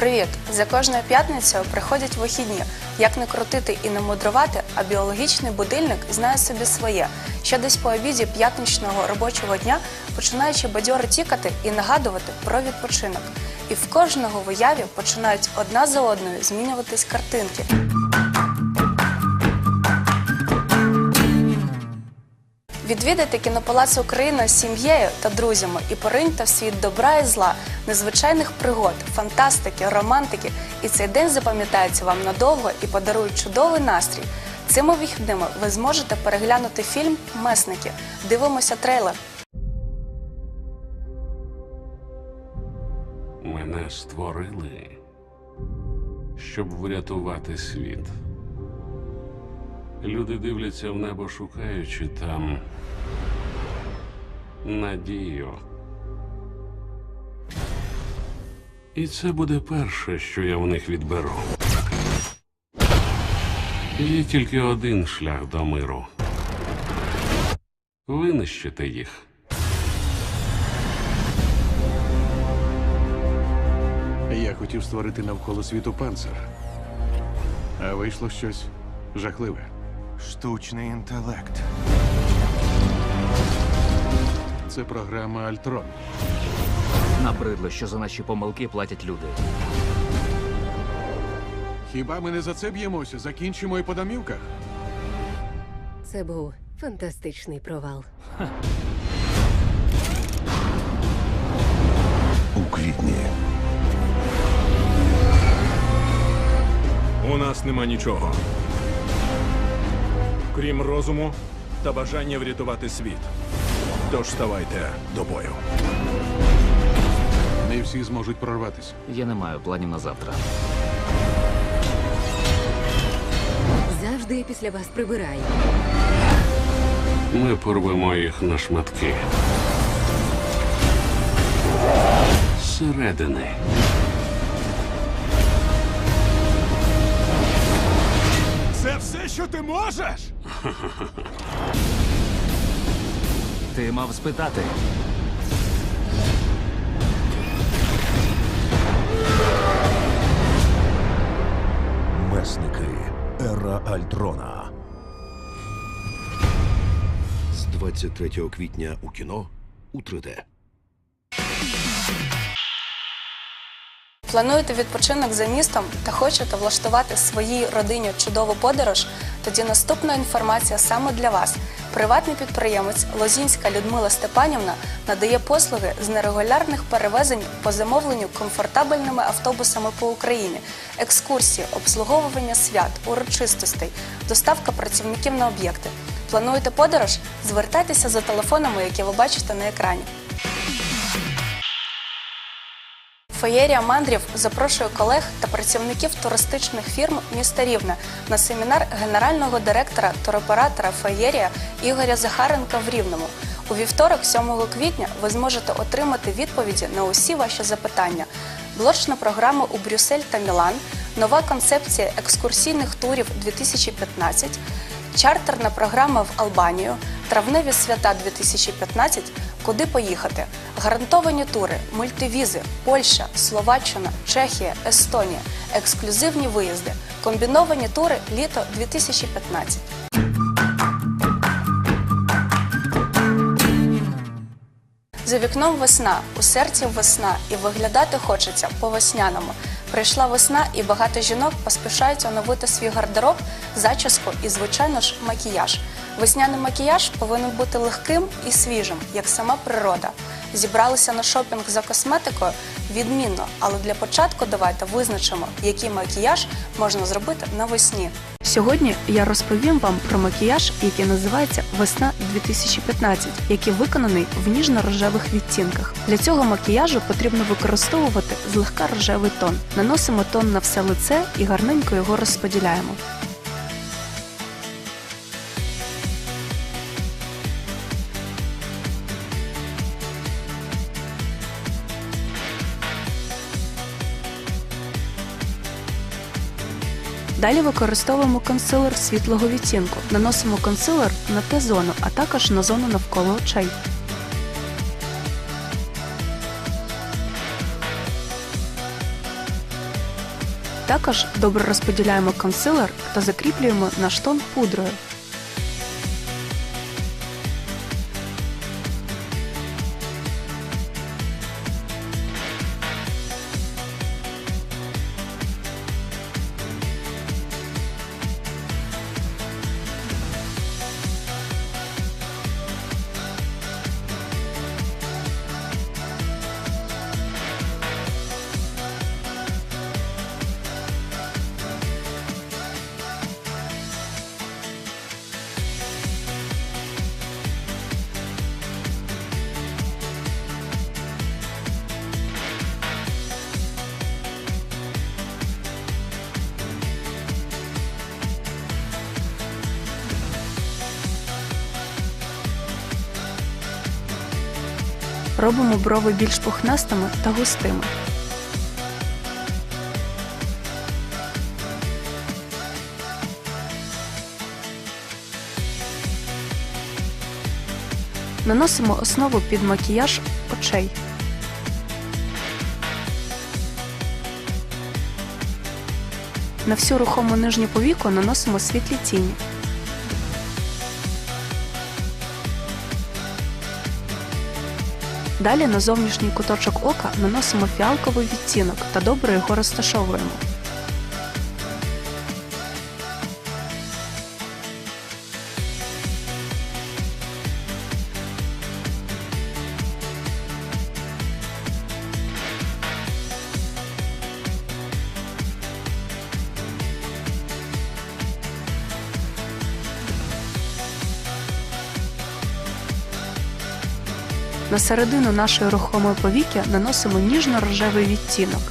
Привіт! За кожною п'ятницею приходять вихідні. Як не крутити і не мудрувати, а біологічний будильник знає собі своє. Ще десь по обіді п'ятничного робочого дня починаючи бадьори тікати і нагадувати про відпочинок. І в кожного в уяві починають одна за одною змінюватись картинки. Відвідати кінопалац Україна з сім'єю та друзями і пориньте в світ добра і зла, незвичайних пригод, фантастики, романтики. І цей день запам'ятається вам надовго і подарує чудовий настрій. Цими вихідними ви зможете переглянути фільм Месники. Дивимося трейлер. Мене створили, щоб врятувати світ. Люди дивляться в небо, шукаючи там надію. І це буде перше, що я в них відберу. Є тільки один шлях до миру. Винищити їх. Я хотів створити навколо світу панцир. А вийшло щось жахливе. Штучний інтелект. Це програма Альтрон. Набридло, що за наші помилки платять люди. Хіба ми не за це б'ємося? Закінчимо і по домівках? Це був фантастичний провал. У квітні. У нас нема нічого. Крім розуму та бажання врятувати світ. Тож ставайте до бою. Не всі зможуть прорватися. Я не маю планів на завтра. Завжди я після вас прибираю. Ми порвемо їх на шматки. Зсередини. Це все, що ти можеш? Ти мав спитати. Месники. Ера Альтрона. З 23 квітня у кіно у 3D. Плануєте відпочинок за містом та хочете влаштувати своїй родині чудову подорож? Тоді наступна інформація саме для вас. Приватний підприємець Лозінська Людмила Степанівна надає послуги з нерегулярних перевезень по замовленню комфортабельними автобусами по Україні, екскурсії, обслуговування свят, урочистостей, доставка працівників на об'єкти. Плануєте подорож? Звертайтеся за телефонами, які ви бачите на екрані. Феєрія мандрів запрошує колег та працівників туристичних фірм міста Рівне на семінар генерального директора туроператора Феєрія Ігоря Захаренка в Рівному. У вівторок, 7 квітня, ви зможете отримати відповіді на усі ваші запитання. Блочна програма у Брюссель та Мілан, нова концепція екскурсійних турів 2015, чартерна програма в Албанію, травневі свята 2015, куди поїхати, гарантовані тури, мультивізи, Польща, Словаччина, Чехія, Естонія, ексклюзивні виїзди, комбіновані тури літо 2015. За вікном весна, у серці весна, і виглядати хочеться по-весняному. Прийшла весна, і багато жінок поспішають оновити свій гардероб, зачіску і, звичайно ж, макіяж. Весняний макіяж повинен бути легким і свіжим, як сама природа. Зібралися на шопінг за косметикою відмінно, але для початку давайте визначимо, який макіяж можна зробити навесні. Сьогодні я розповім вам про макіяж, який називається Весна 2015, який виконаний в ніжно-рожевих відтінках. Для цього макіяжу потрібно використовувати злегка рожевий тон. Наносимо тон на все лице і гарненько його розподіляємо. Далі використовуємо консилер світлого відтінку. Наносимо консилер на Т-зону, а також на зону навколо очей. Також добре розподіляємо консилер та закріплюємо наш тон пудрою. Робимо брови більш пухнастими та густими. Наносимо основу під макіяж очей. На всю рухому нижню повіку наносимо світлі тіні. Далі на зовнішній куточок ока наносимо фіалковий відтінок та добре його розташовуємо. На середину нашої рухомої повіки наносимо ніжно-рожевий відтінок.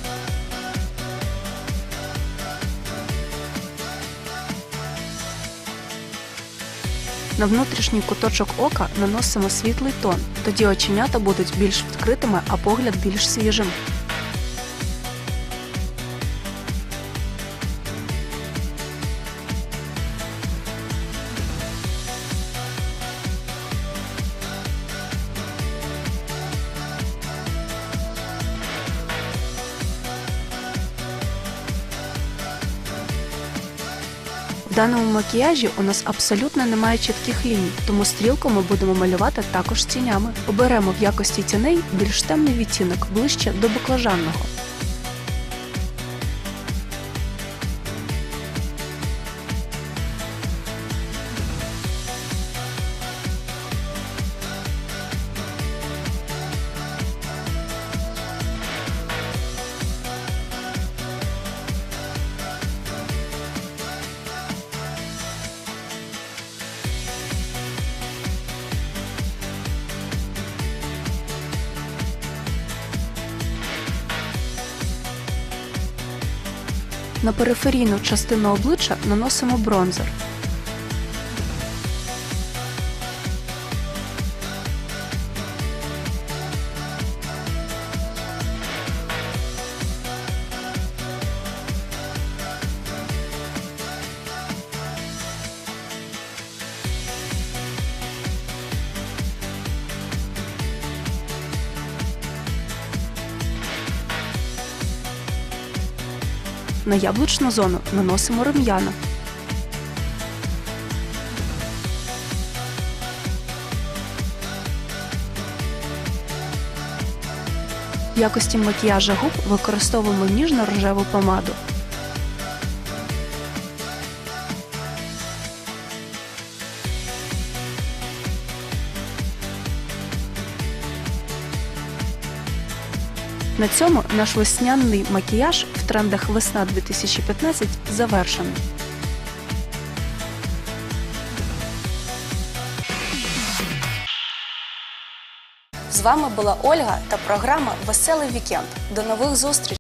На внутрішній куточок ока наносимо світлий тон, тоді оченята будуть більш відкритими, а погляд більш свіжим. Даному макіяжі у нас абсолютно немає чітких ліній, тому стрілку ми будемо малювати також тінями. Оберемо в якості тіней більш темний відтінок ближче до баклажанного. На периферійну частину обличчя наносимо бронзер. На яблучну зону наносимо рум'яна. В якості макіяжа губ використовуємо ніжно-рожеву помаду. На цьому наш весняний макіяж в трендах весна 2015 завершений. З вами була Ольга та програма Веселий вікенд. До нових зустрічей!